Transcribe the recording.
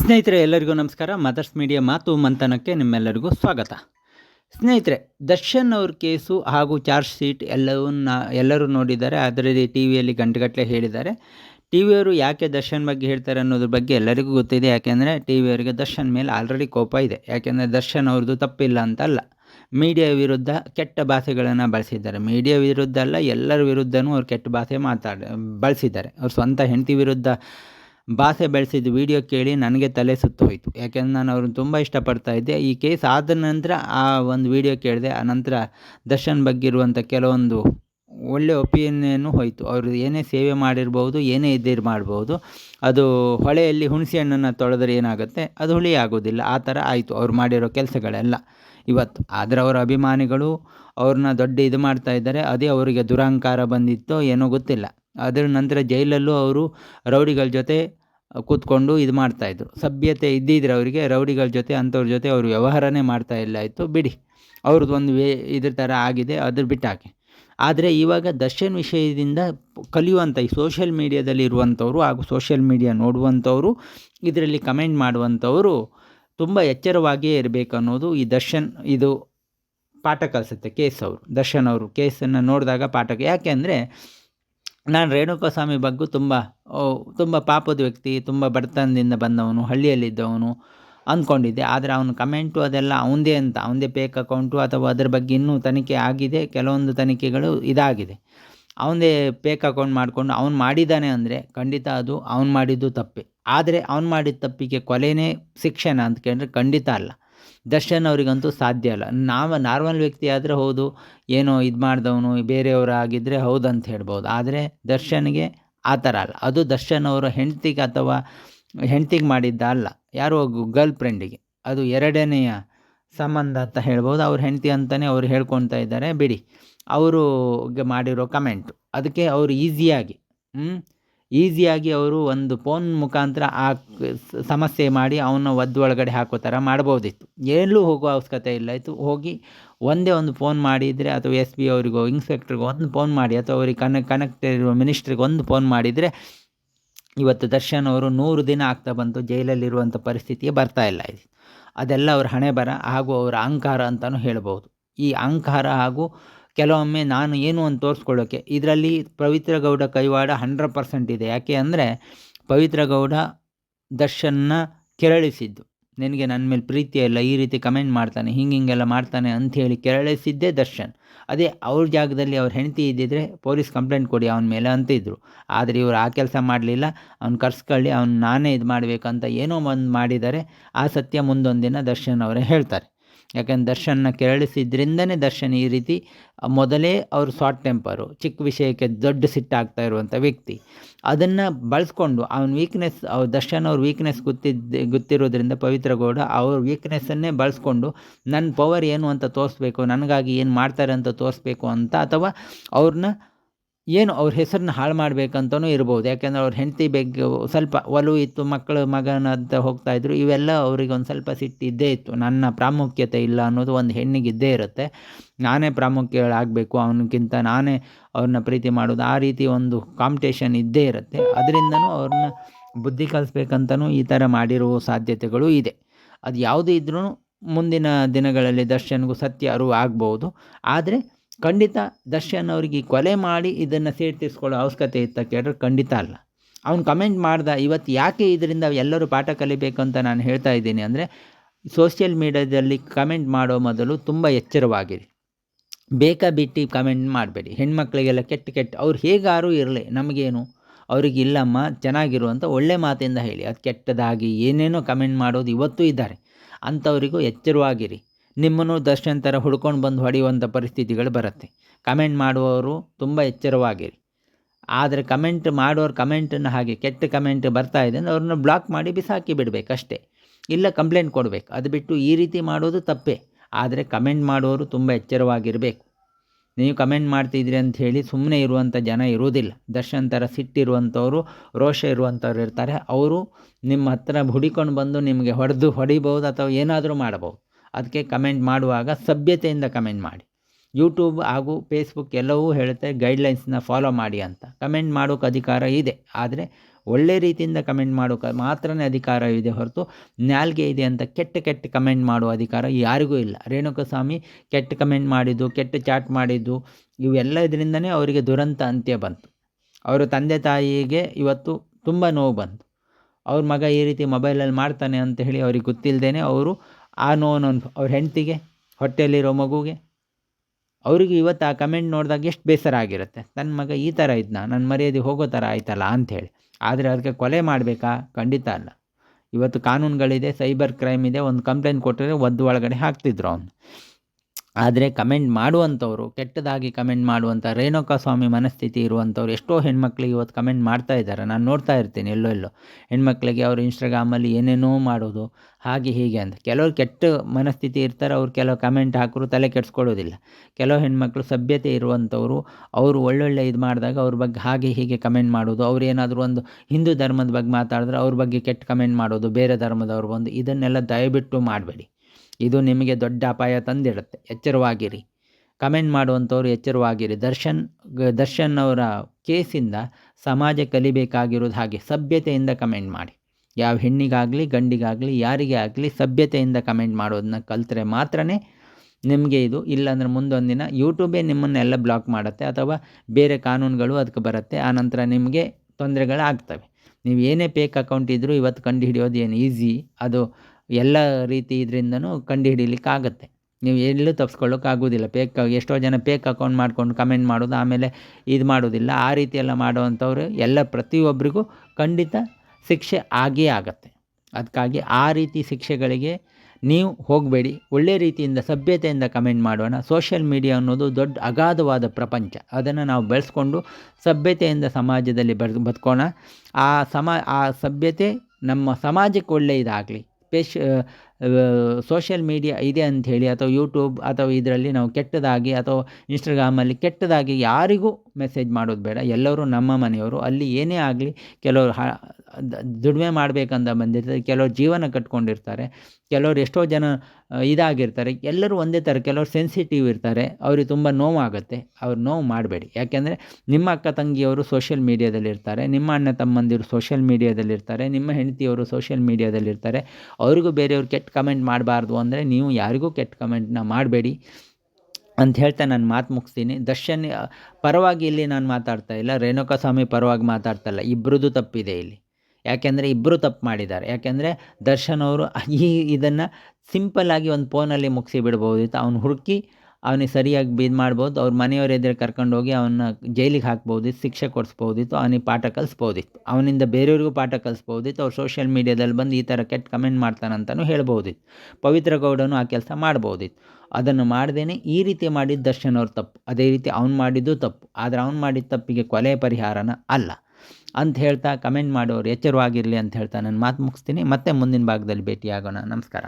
ಸ್ನೇಹಿತರೆ, ಎಲ್ಲರಿಗೂ ನಮಸ್ಕಾರ. ಮದರ್ಸ್ ಮೀಡಿಯಾ ಮಾತು ಮಂಥನಕ್ಕೆ ನಿಮ್ಮೆಲ್ಲರಿಗೂ ಸ್ವಾಗತ. ಸ್ನೇಹಿತರೆ, ದರ್ಶನ್ ಅವ್ರ ಕೇಸು ಹಾಗೂ ಚಾರ್ಜ್ ಶೀಟ್ ಎಲ್ಲವನ್ನ, ಎಲ್ಲರೂ ನೋಡಿದ್ದಾರೆ. ಅದರಲ್ಲಿ ಟಿ ವಿಯಲ್ಲಿ ಗಂಟೆಗಟ್ಟಲೆ ಹೇಳಿದ್ದಾರೆ. ಟಿ ವಿಯವರು ಯಾಕೆ ದರ್ಶನ್ ಬಗ್ಗೆ ಹೇಳ್ತಾರೆ ಅನ್ನೋದ್ರ ಬಗ್ಗೆ ಎಲ್ಲರಿಗೂ ಗೊತ್ತಿದೆ. ಯಾಕೆಂದರೆ ಟಿ ವಿಯವರಿಗೆ ದರ್ಶನ್ ಮೇಲೆ ಆಲ್ರೆಡಿ ಕೋಪ ಇದೆ. ಯಾಕೆಂದರೆ ದರ್ಶನ್ ಅವ್ರದ್ದು ತಪ್ಪಿಲ್ಲ ಅಂತಲ್ಲ. ಮೀಡಿಯಾ ವಿರುದ್ಧ ಕೆಟ್ಟ ಭಾಷೆಗಳನ್ನು ಬಳಸಿದ್ದಾರೆ. ಮೀಡಿಯಾ ವಿರುದ್ಧ ಅಲ್ಲ, ಎಲ್ಲರ ವಿರುದ್ಧನೂ ಅವ್ರು ಕೆಟ್ಟ ಭಾಷೆ ಮಾತಾಡ, ಬಳಸಿದ್ದಾರೆ. ಅವ್ರ ಸ್ವಂತ ಹೆಂಡತಿ ವಿರುದ್ಧ ಭಾಷೆ ಬೆಳೆಸಿದ ವಿಡಿಯೋ ಕೇಳಿ ನನಗೆ ತಲೆ ಸುತ್ತು ಹೋಯಿತು ಯಾಕೆಂದ್ರೆ ನಾನು ಅವ್ರನ್ನ ತುಂಬ ಇಷ್ಟಪಡ್ತಾ ಇದ್ದೆ. ಈ ಕೇಸ್ ಆದ ನಂತರ ಆ ಒಂದು ವಿಡಿಯೋ ಕೇಳಿದೆ. ಆ ನಂತರ ದರ್ಶನ್ ಬಗ್ಗೆ ಇರುವಂಥ ಕೆಲವೊಂದು ಒಳ್ಳೆ ಒಪಿನಿಯನ್ನು ಹೋಯಿತು. ಅವರು ಏನೇ ಸೇವೆ ಮಾಡಿರ್ಬೋದು, ಏನೇ ಇದ್ದಿರ್ ಮಾಡ್ಬೋದು. ಅದು ಹೊಳೆಯಲ್ಲಿ ಹುಣಸೆ ಹಣ್ಣನ್ನು ತೊಳೆದ್ರೆ ಏನಾಗುತ್ತೆ? ಅದು ಹುಳಿ ಆಗೋದಿಲ್ಲ. ಆ ಥರ ಆಯಿತು. ಅವ್ರು ಮಾಡಿರೋ ಕೆಲಸಗಳೆಲ್ಲ ಇವತ್ತು. ಆದರೆ ಅವರ ಅಭಿಮಾನಿಗಳು ಅವ್ರನ್ನ ದೊಡ್ಡ ಇದು ಮಾಡ್ತಾ ಇದ್ದಾರೆ. ಅದೇ ಅವರಿಗೆ ದುರಹಂಕಾರ ಬಂದಿತ್ತೋ ಏನೋ ಗೊತ್ತಿಲ್ಲ. ಅದರ ನಂತರ ಜೈಲಲ್ಲೂ ಅವರು ರೌಡಿಗಳ ಜೊತೆ ಕೂತ್ಕೊಂಡು ಇದು ಮಾಡ್ತಾಯಿದ್ರು ಸಭ್ಯತೆ ಇದ್ದಿದ್ರೆ ಅವರಿಗೆ ರೌಡಿಗಳ ಜೊತೆ, ಅಂಥವ್ರ ಜೊತೆ ಅವರು ವ್ಯವಹಾರನೇ ಮಾಡ್ತಾ ಇಲ್ಲ ಆಯಿತು ಬಿಡಿ, ಅವ್ರದ್ದು ಒಂದು ವೇ, ಇದ್ರ ಥರ ಆಗಿದೆ, ಅದ್ರ ಬಿಟ್ಟಾಕಿ. ಆದರೆ ಇವಾಗ ದರ್ಶನ್ ವಿಷಯದಿಂದ ಕಲಿಯುವಂಥ, ಈ ಸೋಷಿಯಲ್ ಮೀಡಿಯಾದಲ್ಲಿ ಇರುವಂಥವ್ರು ಹಾಗೂ ಸೋಷಿಯಲ್ ಮೀಡಿಯಾ ನೋಡುವಂಥವರು, ಇದರಲ್ಲಿ ಕಮೆಂಟ್ ಮಾಡುವಂಥವರು ತುಂಬ ಎಚ್ಚರವಾಗಿಯೇ ಇರಬೇಕು ಅನ್ನೋದು ಈ ದರ್ಶನ್, ಇದು ಪಾಠ ಕಲಿಸುತ್ತೆ, ಕೇಸ್ ಅವರು. ದರ್ಶನ್ ಅವರು ಕೇಸನ್ನು ನೋಡಿದಾಗ ಪಾಠ, ಯಾಕೆ ಅಂದರೆ ನಾನು ರೇಣುಕಸ್ವಾಮಿ ಬಗ್ಗೆ ತುಂಬ ತುಂಬ ಪಾಪದ ವ್ಯಕ್ತಿ, ತುಂಬ ಬಡತನದಿಂದ ಬಂದವನು, ಹಳ್ಳಿಯಲ್ಲಿದ್ದವನು ಅಂದ್ಕೊಂಡಿದ್ದೆ. ಆದರೆ ಅವನ ಕಮೆಂಟು ಅದೆಲ್ಲ ಅವನದೇ ಅಂತ ಅವನದೇ ಪೇಕ್ ಅಕೌಂಟು ಅಥವಾ ಅದರ ಬಗ್ಗೆ ಇನ್ನೂ ತನಿಖೆ ಆಗಿದೆ, ಕೆಲವೊಂದು ತನಿಖೆಗಳು ಇದಾಗಿದೆ. ಅವನದೇ ಪೇಕ್ ಅಕೌಂಟ್ ಮಾಡಿಕೊಂಡು ಅವ್ನು ಮಾಡಿದ್ದಾನೆ ಅಂದರೆ ಖಂಡಿತ ಅದು ಅವ್ನು ಮಾಡಿದ್ದು ತಪ್ಪೆ. ಆದರೆ ಅವ್ನು ಮಾಡಿದ ತಪ್ಪಿಗೆ ಕೊಲೆನೇ ಶಿಕ್ಷಣ ಅಂತ ಕೇಳಿದ್ರೆ ಖಂಡಿತ ಅಲ್ಲ. ದರ್ಶನ್ ಅವರಿಗಂತೂ ಸಾಧ್ಯ ಅಲ್ಲ. ನಾವು ನಾರ್ಮಲ್ ವ್ಯಕ್ತಿ ಆದರೆ ಹೌದು, ಏನೋ ಇದು ಮಾಡಿದವನು ಹೌದು ಅಂತ ಹೇಳ್ಬೋದು. ಆದರೆ ದರ್ಶನ್ಗೆ ಆ ಥರ ಅಲ್ಲ. ಅದು ದರ್ಶನ್ ಅವರ ಹೆಂಡ್ತಿಗೆ ಅಥವಾ ಹೆಂಡ್ತಿಗೆ ಮಾಡಿದ್ದ ಅಲ್ಲ. ಯಾರೋ ಗರ್ಲ್ ಫ್ರೆಂಡಿಗೆ. ಅದು ಎರಡನೆಯ ಸಂಬಂಧ ಅಂತ ಹೇಳ್ಬೋದು. ಅವ್ರ ಹೆಂಡ್ತಿ ಅಂತಲೇ ಅವ್ರು ಹೇಳ್ಕೊತಾ ಇದ್ದಾರೆ. ಬಿಡಿ. ಅವರು ಮಾಡಿರೋ ಕಮೆಂಟು ಅದಕ್ಕೆ ಅವರು ಈಸಿಯಾಗಿ ಈಸಿಯಾಗಿ ಅವರು ಒಂದು ಫೋನ್ ಮುಖಾಂತರ ಆ ಸಮಸ್ಯೆ ಮಾಡಿ ಅವನ ಒದ್ದು ಒಳಗಡೆ ಹಾಕೋ ಥರ ಮಾಡ್ಬೋದಿತ್ತು ಎಲ್ಲೂ ಹೋಗೋ ಅವಶ್ಯಕತೆ ಇಲ್ಲ. ಇತ್ತು ಹೋಗಿ ಒಂದೇ ಒಂದು ಫೋನ್ ಮಾಡಿದರೆ ಅಥವಾ ಎಸ್ ಪಿ ಅವರಿಗೋ, ಇನ್ಸ್ಪೆಕ್ಟ್ರಿಗೋ ಒಂದು ಫೋನ್ ಮಾಡಿ ಅಥವಾ ಅವ್ರಿಗೆ ಕನೆ ಕನೆಕ್ಟ್ ಇರುವ ಮಿನಿಸ್ಟ್ರಿಗೆ ಒಂದು ಫೋನ್ ಮಾಡಿದರೆ ಇವತ್ತು ದರ್ಶನ್ ಅವರು ನೂರು ದಿನ ಆಗ್ತಾ ಬಂತು ಜೈಲಲ್ಲಿರುವಂಥ ಪರಿಸ್ಥಿತಿ ಬರ್ತಾ ಇಲ್ಲ. ಅದೆಲ್ಲ ಅವರ ಹಣೆ ಬರ ಹಾಗೂ ಅವರ ಅಹಂಕಾರ ಅಂತಲೂ ಹೇಳ್ಬೋದು ಈ ಅಹಂಕಾರ ಹಾಗೂ ಕೆಲವೊಮ್ಮೆ ನಾನು ಏನು ಅಂತ ತೋರಿಸ್ಕೊಳ್ಳೋಕ್ಕೆ ಇದರಲ್ಲಿ ಪವಿತ್ರ ಗೌಡ ಕೈವಾಡ ಹಂಡ್ರೆಡ್ ಪರ್ಸೆಂಟ್ ಇದೆ. ಯಾಕೆ ಅಂದರೆ, ಪವಿತ್ರ ಗೌಡ ದರ್ಶನ್ನ ಕೆರಳಿಸಿದ್ದು. ನಿನಗೆ ನನ್ನ ಮೇಲೆ ಪ್ರೀತಿ ಇಲ್ಲ, ಈ ರೀತಿ ಕಮೆಂಟ್ ಮಾಡ್ತಾನೆ, ಹಿಂಗೆ ಹಿಂಗೆಲ್ಲ ಮಾಡ್ತಾನೆ ಅಂಥೇಳಿ ಕೆರಳಿಸಿದ್ದೇ ದರ್ಶನ್. ಅದೇ ಅವ್ರ ಜಾಗದಲ್ಲಿ ಅವ್ರ ಹೆಂಡತಿ ಇದ್ದಿದ್ರೆ ಪೊಲೀಸ್ ಕಂಪ್ಲೇಂಟ್ ಕೊಡಿ ಅವನ ಮೇಲೆ ಅಂತಿದ್ರು ಆದರೆ ಇವರು ಆ ಕೆಲಸ ಮಾಡಲಿಲ್ಲ, ಅವ್ನು ಕರ್ಸ್ಕೊಳ್ಳಿ, ಅವ್ನು ನಾನೇ ಇದು ಮಾಡಬೇಕಂತ ಏನೋ ಒಂದು ಮಾಡಿದ್ದಾರೆ ಆ ಸತ್ಯ ಮುಂದೊಂದು ದಿನ ದರ್ಶನ್ ಅವರೇ ಹೇಳ್ತಾರೆ. ಯಾಕಂದ್ರೆ ದರ್ಶನ್ನ ಕೆರಳಿಸಿದ್ರಿಂದನೇ ದರ್ಶನ್ ಈ ರೀತಿ, ಮೊದಲೇ ಅವರು ಶಾರ್ಟ್ ಟೆಂಪರು ಚಿಕ್ಕ ವಿಷಯಕ್ಕೆ ದೊಡ್ಡ ಸಿಟ್ಟಾಗ್ತಾ ಇರುವಂಥ ವ್ಯಕ್ತಿ. ಅದನ್ನು ಬಳಸ್ಕೊಂಡು ಅವನ ವೀಕ್ನೆಸ್ ಅವ್ರ ದರ್ಶನ್ ಅವ್ರ ವೀಕ್ನೆಸ್ ಗೊತ್ತಿದ್ದ, ಗೊತ್ತಿರೋದ್ರಿಂದ ಪವಿತ್ರ ಗೌಡ ಅವ್ರ ವೀಕ್ನೆಸ್ಸನ್ನೇ ಬಳಸ್ಕೊಂಡು, ನನ್ನ ಪವರ್ ಏನು ಅಂತ ತೋರಿಸ್ಬೇಕು? ನನಗಾಗಿ ಏನು ಮಾಡ್ತಾರೆ ಅಂತ ತೋರಿಸ್ಬೇಕು ಅಂತ? ಅಥವಾ ಅವ್ರನ್ನ ಏನು ಅವ್ರ ಹೆಸರನ್ನ ಹಾಳು ಮಾಡಬೇಕಂತನೂ ಇರ್ಬೋದು. ಯಾಕೆಂದರೆ ಅವ್ರ ಹೆಂಡತಿ ಬಗ್ಗೆ ಸ್ವಲ್ಪ ಒಲವು ಇತ್ತು, ಮಕ್ಕಳು ಮಗನಂತ ಹೋಗ್ತಾಯಿದ್ರು ಇವೆಲ್ಲ ಅವ್ರಿಗೆ ಒಂದು ಸ್ವಲ್ಪ ಸಿಟ್ಟು ಇದ್ದೇ ಇತ್ತು. ನನ್ನ ಪ್ರಾಮುಖ್ಯತೆ ಇಲ್ಲ ಅನ್ನೋದು ಒಂದು ಹೆಣ್ಣಿಗೆ ಇದ್ದೇ ಇರುತ್ತೆ. ನಾನೇ ಪ್ರಾಮುಖ್ಯಗಳಾಗಬೇಕು, ಅವನಿಗಿಂತ ನಾನೇ ಅವ್ರನ್ನ ಪ್ರೀತಿ ಮಾಡೋದು ಆ ರೀತಿ ಒಂದು ಕಾಂಪಿಟೇಷನ್ ಇದ್ದೇ ಇರುತ್ತೆ. ಅದರಿಂದನೂ ಅವ್ರನ್ನ ಬುದ್ಧಿ ಕಲಿಸ್ಬೇಕಂತನೂ ಈ ಥರ ಮಾಡಿರುವ ಸಾಧ್ಯತೆಗಳು ಇದೆ. ಅದು ಯಾವುದೇ ಇದ್ರೂ ಮುಂದಿನ ದಿನಗಳಲ್ಲಿ ದರ್ಶನ್ಗೂ ಸತ್ಯ ಅರಿವು ಆಗ್ಬೋದು. ಆದರೆ ಖಂಡಿತ ದರ್ಶನ್ ಅವರಿಗೆ ಕೊಲೆ ಮಾಡಿ ಇದನ್ನು ಸೇರ್ತಿಸ್ಕೊಳ್ಳೋ ಅವಶ್ಯಕತೆ ಇತ್ತ ಕೇಳಿದ್ರೆ ಖಂಡಿತ ಅಲ್ಲ. ಅವ್ನು ಕಮೆಂಟ್ ಮಾಡ್ದ, ಇವತ್ತು ಯಾಕೆ ಇದರಿಂದ ಎಲ್ಲರೂ ಪಾಠ ಕಲಿಬೇಕು ಅಂತ ನಾನು ಹೇಳ್ತಾ ಇದ್ದೀನಿ ಅಂದರೆ ಸೋಷಿಯಲ್ ಮೀಡ್ಯಾದಲ್ಲಿ ಕಮೆಂಟ್ ಮಾಡೋ ಮೊದಲು ತುಂಬ ಎಚ್ಚರವಾಗಿರಿ. ಬೇಕಾ ಬಿಟ್ಟು ಕಮೆಂಟ್ ಮಾಡಬೇಡಿ. ಹೆಣ್ಮಕ್ಳಿಗೆಲ್ಲ ಕೆಟ್ಟ ಕೆಟ್ಟ, ಅವ್ರು ಹೇಗಾರು ಇರಲಿ, ನಮಗೇನು? ಅವ್ರಿಗೆ ಇಲ್ಲಮ್ಮ ಚೆನ್ನಾಗಿರುವಂಥ ಒಳ್ಳೆ ಮಾತಿಂದ ಹೇಳಿ. ಅದು ಕೆಟ್ಟದಾಗಿ ಏನೇನೋ ಕಮೆಂಟ್ ಮಾಡೋದು ಇವತ್ತೂ ಇದ್ದಾರೆ. ಅಂಥವರಿಗೂ ಎಚ್ಚರವಾಗಿರಿ. ನಿಮ್ಮನ್ನು ದರ್ಶನ್ ಥರ ಹುಡ್ಕೊಂಡು ಬಂದು ಹೊಡೆಯುವಂಥ ಪರಿಸ್ಥಿತಿಗಳು ಬರುತ್ತೆ. ಕಮೆಂಟ್ ಮಾಡುವವರು ತುಂಬ ಎಚ್ಚರವಾಗಿರಿ. ಆದರೆ ಕಮೆಂಟ್ ಮಾಡೋರು ಕಮೆಂಟನ್ನು ಹಾಗೆ ಕೆಟ್ಟ ಕಮೆಂಟ್ ಬರ್ತಾ ಇದೆ ಅಂದರೆ ಅವ್ರನ್ನ ಬ್ಲಾಕ್ ಮಾಡಿ ಬಿಸಾಕಿ ಬಿಡಬೇಕು ಅಷ್ಟೇ. ಇಲ್ಲ ಕಂಪ್ಲೇಂಟ್ ಕೊಡಬೇಕು. ಅದು ಬಿಟ್ಟು ಈ ರೀತಿ ಮಾಡೋದು ತಪ್ಪೇ. ಆದರೆ ಕಮೆಂಟ್ ಮಾಡೋರು ತುಂಬ ಎಚ್ಚರವಾಗಿರಬೇಕು. ನೀವು ಕಮೆಂಟ್ ಮಾಡ್ತಿದ್ರಿ ಅಂತ ಹೇಳಿ ಸುಮ್ಮನೆ ಇರುವಂಥ ಜನ ಇರುವುದಿಲ್ಲ. ದರ್ಶನ್ ಥರ ಸಿಟ್ಟಿರುವಂಥವ್ರು, ರೋಷ ಇರುವಂಥವ್ರು ಇರ್ತಾರೆ. ಅವರು ನಿಮ್ಮ ಹತ್ರ ಹುಡಿಕೊಂಡು ಬಂದು ನಿಮಗೆ ಹೊಡೆದು ಹೊಡಿಬೋದು ಅಥವಾ ಏನಾದರೂ ಮಾಡಬಹುದು. ಅದಕ್ಕೆ ಕಮೆಂಟ್ ಮಾಡುವಾಗ ಸಭ್ಯತೆಯಿಂದ ಕಮೆಂಟ್ ಮಾಡಿ. ಯೂಟ್ಯೂಬ್ ಹಾಗೂ ಫೇಸ್ಬುಕ್ ಎಲ್ಲವೂ ಹೇಳುತ್ತೆ ಗೈಡ್ಲೈನ್ಸ್ನ ಫಾಲೋ ಮಾಡಿ ಅಂತ. ಕಮೆಂಟ್ ಮಾಡೋಕೆ ಅಧಿಕಾರ ಇದೆ, ಆದರೆ ಒಳ್ಳೆ ರೀತಿಯಿಂದ ಕಮೆಂಟ್ ಮಾಡೋಕೆ ಮಾತ್ರನೇ ಅಧಿಕಾರ ಇದೆ ಹೊರತು ನ್ಯಾಲ್ಗೆ ಇದೆ ಅಂತ ಕೆಟ್ಟ ಕೆಟ್ಟ ಕಮೆಂಟ್ ಮಾಡುವ ಅಧಿಕಾರ ಯಾರಿಗೂ ಇಲ್ಲ. ರೇಣುಕಸ್ವಾಮಿ ಕೆಟ್ಟ ಕಮೆಂಟ್ ಮಾಡಿದ್ದು, ಕೆಟ್ಟ ಚಾಟ್ ಮಾಡಿದ್ದು, ಇವೆಲ್ಲ ಇದರಿಂದನೇ ಅವರಿಗೆ ದುರಂತ ಅಂತ್ಯ ಬಂತು. ಅವರ ತಂದೆ ತಾಯಿಗೆ ಇವತ್ತು ತುಂಬ ನೋವು ಬಂತು. ಅವ್ರ ಮಗ ಈ ರೀತಿ ಮೊಬೈಲಲ್ಲಿ ಮಾಡ್ತಾನೆ ಅಂತ ಹೇಳಿ ಅವ್ರಿಗೆ ಗೊತ್ತಿಲ್ಲದೇ ಅವರು ಆ ನೋವನ್ನು ಅವ್ರ ಹೆಂಡತಿಗೆ, ಹೊಟ್ಟೆಯಲ್ಲಿರೋ ಮಗುಗೆ. ಅವರಿಗೆ ಇವತ್ತು ಆ ಕಮೆಂಟ್ ನೋಡಿದಾಗ ಎಷ್ಟು ಬೇಸರ ಆಗಿರುತ್ತೆ. ನನ್ನ ಮಗ ಈ ಥರ ಇದ್ನ ನನ್ನ ಮರ್ಯಾದೆ ಹೋಗೋ ಥರ ಆಯ್ತಲ್ಲ ಅಂಥೇಳಿ ಆದರೆ ಅದಕ್ಕೆ ಕೊಲೆ ಮಾಡಬೇಕಾ? ಖಂಡಿತ ಅಲ್ಲ. ಇವತ್ತು ಕಾನೂನುಗಳಿದೆ, ಸೈಬರ್ ಕ್ರೈಮ್ ಇದೆ, ಒಂದು ಕಂಪ್ಲೇಂಟ್ ಕೊಟ್ಟರೆ ಒದ್ದು ಒಳಗಡೆ ಹಾಕ್ತಿದ್ರು ಅವನು. ಆದರೆ ಕಮೆಂಟ್ ಮಾಡುವಂಥವ್ರು, ಕೆಟ್ಟದಾಗಿ ಕಮೆಂಟ್ ಮಾಡುವಂಥ ರೇಣುಕಾ ಸ್ವಾಮಿ ಮನಸ್ಥಿತಿ ಇರುವಂಥವ್ರು ಎಷ್ಟೋ ಹೆಣ್ಮಕ್ಳಿಗೆ ಇವತ್ತು ಕಮೆಂಟ್ ಮಾಡ್ತಾ ಇದ್ದಾರೆ. ನಾನು ನೋಡ್ತಾ ಇರ್ತೀನಿ ಎಲ್ಲೋ ಎಲ್ಲೋ. ಹೆಣ್ಮಕ್ಳಿಗೆ ಅವರು ಇನ್ಸ್ಟಾಗ್ರಾಮಲ್ಲಿ ಏನೇನೋ ಮಾಡೋದು, ಹಾಗೆ ಹೀಗೆ ಅಂತ. ಕೆಲವರು ಕೆಟ್ಟ ಮನಸ್ಥಿತಿ ಇರ್ತಾರೆ, ಅವ್ರು ಕೆಲವು ಕಮೆಂಟ್ ಹಾಕರು ತಲೆ ಕೆಡಿಸ್ಕೊಳ್ಳೋದಿಲ್ಲ. ಕೆಲವು ಹೆಣ್ಮಕ್ಳು ಸಭ್ಯತೆ ಇರುವಂಥವ್ರು, ಅವರು ಒಳ್ಳೊಳ್ಳೆ ಇದು ಮಾಡಿದಾಗ ಅವ್ರ ಬಗ್ಗೆ ಹಾಗೆ ಹೀಗೆ ಕಮೆಂಟ್ ಮಾಡೋದು, ಅವ್ರು ಏನಾದರೂ ಒಂದು ಹಿಂದೂ ಧರ್ಮದ ಬಗ್ಗೆ ಮಾತಾಡಿದ್ರೆ ಅವ್ರ ಬಗ್ಗೆ ಕೆಟ್ಟ ಕಮೆಂಟ್ ಮಾಡೋದು, ಬೇರೆ ಧರ್ಮದವ್ರು ಬಂದು ಇದನ್ನೆಲ್ಲ ದಯವಿಟ್ಟು ಮಾಡಬೇಡಿ. ಇದು ನಿಮಗೆ ದೊಡ್ಡ ಅಪಾಯ ತಂದಿಡುತ್ತೆ. ಎಚ್ಚರವಾಗಿರಿ. ಕಮೆಂಟ್ ಮಾಡುವಂಥವ್ರು ಎಚ್ಚರವಾಗಿರಿ. ದರ್ಶನ್ ದರ್ಶನ್ ಅವರ ಕೇಸಿಂದ ಸಮಾಜ ಕಲಿಬೇಕಾಗಿರೋದು ಹಾಗೆ. ಸಭ್ಯತೆಯಿಂದ ಕಮೆಂಟ್ ಮಾಡಿ. ಯಾವ ಹೆಣ್ಣಿಗಾಗಲಿ, ಗಂಡಿಗಾಗಲಿ, ಯಾರಿಗೆ ಆಗಲಿ ಸಭ್ಯತೆಯಿಂದ ಕಮೆಂಟ್ ಮಾಡೋದನ್ನ ಕಲಿತ್ರೆ ಮಾತ್ರ ನಿಮಗೆ ಇದು ಇಲ್ಲಾಂದ್ರೆ ದಿನ ಯೂಟ್ಯೂಬೇ ನಿಮ್ಮನ್ನೆಲ್ಲ ಬ್ಲಾಕ್ ಮಾಡುತ್ತೆ ಅಥವಾ ಬೇರೆ ಕಾನೂನುಗಳು ಅದಕ್ಕೆ ಬರುತ್ತೆ. ಆನಂತರ ನಿಮಗೆ ತೊಂದರೆಗಳಾಗ್ತವೆ. ನೀವು ಏನೇ ಪೇಕ್ ಅಕೌಂಟ್ ಇದ್ದರೂ ಇವತ್ತು ಕಂಡು ಹಿಡಿಯೋದು ಏನು ಈಸಿ ಅದು ಎಲ್ಲ ರೀತಿ ಇದರಿಂದನೂ ಕಂಡು ಹಿಡಿಲಿಕ್ಕಾಗತ್ತೆ ನೀವು ಎಲ್ಲೂ ತಪ್ಪಿಸ್ಕೊಳ್ಳೋಕ್ಕಾಗೋದಿಲ್ಲ ಪೇಕ್ ಎಷ್ಟೋ ಜನ ಪೇಕ್ ಅಕೌಂಟ್ ಮಾಡ್ಕೊಂಡು ಕಮೆಂಟ್ ಮಾಡೋದು, ಆಮೇಲೆ ಇದು ಮಾಡೋದಿಲ್ಲ. ಆ ರೀತಿ ಎಲ್ಲ ಮಾಡುವಂಥವ್ರು ಎಲ್ಲ ಪ್ರತಿಯೊಬ್ಬರಿಗೂ ಖಂಡಿತ ಶಿಕ್ಷೆ ಆಗೇ ಆಗತ್ತೆ. ಅದಕ್ಕಾಗಿ ಆ ರೀತಿ ಶಿಕ್ಷೆಗಳಿಗೆ ನೀವು ಹೋಗಬೇಡಿ. ಒಳ್ಳೆ ರೀತಿಯಿಂದ ಸಭ್ಯತೆಯಿಂದ ಕಮೆಂಟ್ ಮಾಡೋಣ. ಸೋಷಿಯಲ್ ಮೀಡಿಯಾ ಅನ್ನೋದು ದೊಡ್ಡ ಅಗಾಧವಾದ ಪ್ರಪಂಚ. ಅದನ್ನು ನಾವು ಬೆಳೆಸ್ಕೊಂಡು ಸಭ್ಯತೆಯಿಂದ ಸಮಾಜದಲ್ಲಿ ಬರ್ ಬದುಕೋಣ. ಆ ಸಮ, ಆ ಸಭ್ಯತೆ ನಮ್ಮ ಸಮಾಜಕ್ಕೆ ಒಳ್ಳೆಯದಾಗಲಿ. ಪೇಶ್ ಸೋಷಿಯಲ್ ಮೀಡಿಯಾ ಇದೆ ಅಂಥೇಳಿ ಅಥವಾ ಯೂಟ್ಯೂಬ್ ಅಥವಾ ಇದರಲ್ಲಿ ನಾವು ಕೆಟ್ಟದಾಗಿ ಅಥವಾ ಇನ್ಸ್ಟಾಗ್ರಾಮಲ್ಲಿ ಕೆಟ್ಟದಾಗಿ ಯಾರಿಗೂ ಮೆಸೇಜ್ ಮಾಡೋದು ಬೇಡ. ಎಲ್ಲರೂ ನಮ್ಮ ಮನೆಯವರು. ಅಲ್ಲಿ ಏನೇ ಆಗಲಿ ಕೆಲವರು ಹ ದುಡಿಮೆ ಮಾಡಬೇಕಂತ ಬಂದಿರ್ತಾರೆ ಕೆಲವರು ಜೀವನ ಕಟ್ಕೊಂಡಿರ್ತಾರೆ. ಕೆಲವರು ಎಷ್ಟೋ ಜನ ಇದಾಗಿರ್ತಾರೆ. ಎಲ್ಲರೂ ಒಂದೇ ಥರ, ಕೆಲವರು ಸೆನ್ಸಿಟಿವ್ ಇರ್ತಾರೆ. ಅವ್ರಿಗೆ ತುಂಬ ನೋವಾಗುತ್ತೆ. ಅವ್ರು ನೋವು ಮಾಡಬೇಡಿ. ಯಾಕೆಂದರೆ ನಿಮ್ಮ ಅಕ್ಕ ತಂಗಿಯವರು ಸೋಷಿಯಲ್ ಮೀಡಿಯಾದಲ್ಲಿರ್ತಾರೆ ನಿಮ್ಮ ಅಣ್ಣ ತಮ್ಮಂದಿರು ಸೋಷಿಯಲ್ ಮೀಡಿಯಾದಲ್ಲಿರ್ತಾರೆ ನಿಮ್ಮ ಹೆಂಡತಿಯವರು ಸೋಷಿಯಲ್ ಮೀಡಿಯಾದಲ್ಲಿರ್ತಾರೆ ಅವ್ರಿಗೂ ಬೇರೆಯವ್ರು ಕೆಟ್ಟ ಕಮೆಂಟ್ ಮಾಡಬಾರ್ದು ಅಂದರೆ ನೀವು ಯಾರಿಗೂ ಕೆಟ್ಟ ಕಮೆಂಟ್ನ ಮಾಡಬೇಡಿ. ಅಂತ ಹೇಳ್ತಾ ನಾನು ಮಾತು ಮುಗಿಸ್ತೀನಿ. ದರ್ಶನ್ ಪರವಾಗಿ ಇಲ್ಲಿ ನಾನು ಮಾತಾಡ್ತಾ ಇಲ್ಲ. ರೇಣುಕಾ ಸ್ವಾಮಿ ಪರವಾಗಿ ಮಾತಾಡ್ತಾ ಇಲ್ಲ. ಇಬ್ಬರದ್ದು ತಪ್ಪಿದೆ ಇಲ್ಲಿ. ಯಾಕೆಂದರೆ ಇಬ್ಬರು ತಪ್ಪು ಮಾಡಿದ್ದಾರೆ. ಯಾಕೆಂದರೆ ದರ್ಶನ್ ಅವರು ಈ ಇದನ್ನು ಸಿಂಪಲ್ಲಾಗಿ ಒಂದು ಫೋನಲ್ಲಿ ಮುಗಿಸಿ ಬಿಡ್ಬೋದಿತ್ತು ಅವ್ನು ಹುಡುಕಿ ಅವನಿಗೆ ಸರಿಯಾಗಿ ಬೀದ್ ಮಾಡ್ಬೋದು. ಅವ್ರ ಮನೆಯವ್ರ ಎದುರು ಕರ್ಕೊಂಡೋಗಿ ಅವನ್ನ ಜೈಲಿಗೆ ಹಾಕ್ಬೋದಿತ್ತು ಶಿಕ್ಷೆ ಕೊಡಿಸ್ಬೋದಿತ್ತು, ಅವನಿಗೆ ಪಾಠ ಕಲಿಸ್ಬೋದಿತ್ತು. ಅವನಿಂದ ಬೇರೆಯವ್ರಿಗೂ ಪಾಠ ಕಲಿಸ್ಬೋದಿತ್ತು. ಅವ್ರು ಸೋಷಿಯಲ್ ಮೀಡ್ಯಾದಲ್ಲಿ ಬಂದು ಈ ಥರ ಕೆಟ್ಟ ಕಮೆಂಟ್ ಮಾಡ್ತಾನಂತಲೂ ಹೇಳ್ಬೋದಿತ್ತು. ಪವಿತ್ರ ಗೌಡನು ಆ ಕೆಲಸ ಮಾಡ್ಬೋದಿತ್ತು. ಅದನ್ನು ಮಾಡ್ದೇನೆ ಈ ರೀತಿ ಮಾಡಿದ ದರ್ಶನ್ ಅವ್ರ ತಪ್ಪು. ಅದೇ ರೀತಿ ಅವ್ನು ಮಾಡಿದ್ದು ತಪ್ಪು. ಆದರೆ ಅವ್ನು ಮಾಡಿದ ತಪ್ಪಿಗೆ ಕೊಲೆ ಪರಿಹಾರನ ಅಲ್ಲ. ಅಂತ ಹೇಳ್ತಾ ಕಮೆಂಟ್ ಮಾಡೋರು ಎಚ್ಚರವಾಗಿರಲಿ ಅಂತ ಹೇಳ್ತಾ ನಾನು ಮಾತು ಮುಗಿಸ್ತೀನಿ. ಮತ್ತೆ ಮುಂದಿನ ಭಾಗದಲ್ಲಿ ಭೇಟಿಯಾಗೋಣ. ನಮಸ್ಕಾರ.